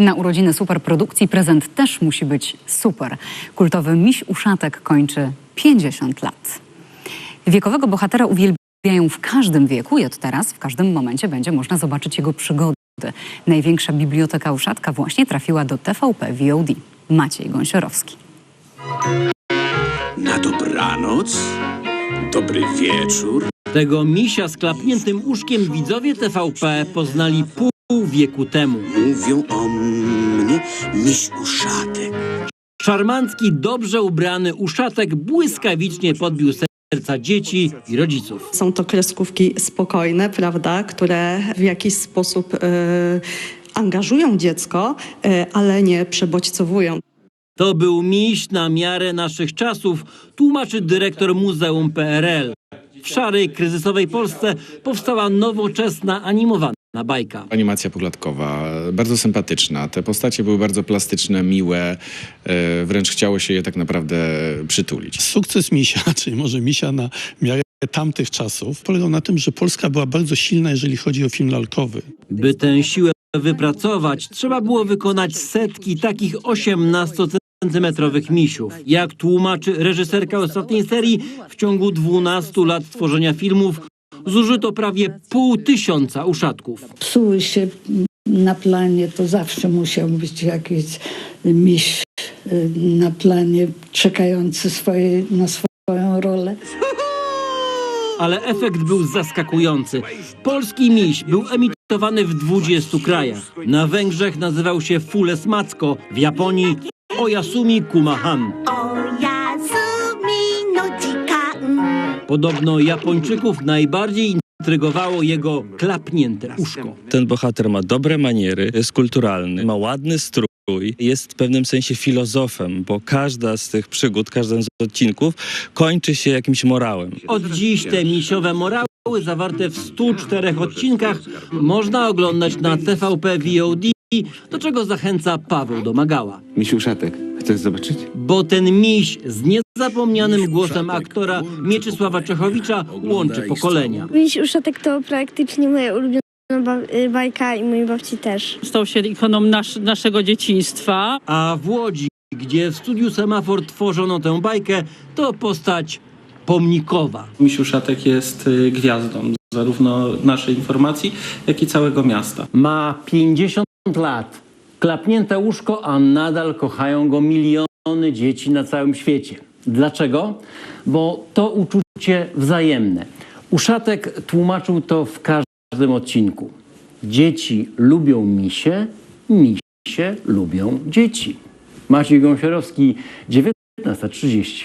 Na urodziny superprodukcji prezent też musi być super. Kultowy miś uszatek kończy 50 lat. Wiekowego bohatera uwielbiają w każdym wieku i od teraz w każdym momencie będzie można zobaczyć jego przygody. Największa biblioteka uszatka właśnie trafiła do TVP VOD. Maciej Gąsiorowski. Na dobranoc, dobry wieczór. Tego misia z klapniętym uszkiem widzowie TVP poznali pół wieku temu. Mówią o mnie miś uszatek. Szarmancki, dobrze ubrany uszatek błyskawicznie podbił serca dzieci i rodziców. Są to kreskówki spokojne, prawda, które w jakiś sposób e, angażują dziecko, e, ale nie przebodźcowują. To był miś na miarę naszych czasów, tłumaczy dyrektor Muzeum PRL. W szarej, kryzysowej Polsce powstała nowoczesna, animowana bajka. Animacja poglatkowa, bardzo sympatyczna. Te postacie były bardzo plastyczne, miłe, e, wręcz chciało się je tak naprawdę przytulić. Sukces Misia, czyli może Misia na miarę tamtych czasów, polegał na tym, że Polska była bardzo silna, jeżeli chodzi o film lalkowy. By tę siłę wypracować, trzeba było wykonać setki takich 18-centymetrowych misiów. Jak tłumaczy reżyserka ostatniej serii, w ciągu 12 lat tworzenia filmów zużyto prawie pół tysiąca uszatków. psuły się na planie, to zawsze musiał być jakiś miś y, na planie, czekający swoje, na swoją rolę. Ale efekt był zaskakujący. Polski miś był emitowany w 20 krajach. Na Węgrzech nazywał się Fules Macko, w Japonii Oyasumi Kumahan. Podobno Japończyków najbardziej intrygowało jego klapnięte uszko. Ten bohater ma dobre maniery, jest kulturalny, ma ładny strój, jest w pewnym sensie filozofem, bo każda z tych przygód, każdy z odcinków kończy się jakimś morałem. Od dziś te misiowe morały zawarte w 104 odcinkach można oglądać na TVP VOD, do czego zachęca Paweł Domagała. Misiu Szatek, chcesz zobaczyć? Bo ten miś z niezapomnianym głosem aktora Mieczysława Czechowicza łączy pokolenia. Miś Uszatek to praktycznie moja ulubiona ba- y, bajka i mojej babci też. stał się ikoną nasz, naszego dzieciństwa. A w Łodzi, gdzie w studiu Semafor tworzono tę bajkę, to postać pomnikowa. Misiu Szatek jest y, gwiazdą zarówno naszej informacji, jak i całego miasta. Ma 50 lat, klapnięte łóżko, a nadal kochają go miliony dzieci na całym świecie. Dlaczego? Bo to uczucie wzajemne. Uszatek tłumaczył to w każdym odcinku. Dzieci lubią misie, misie lubią dzieci. Maciej Gąsiorowski, 19.30.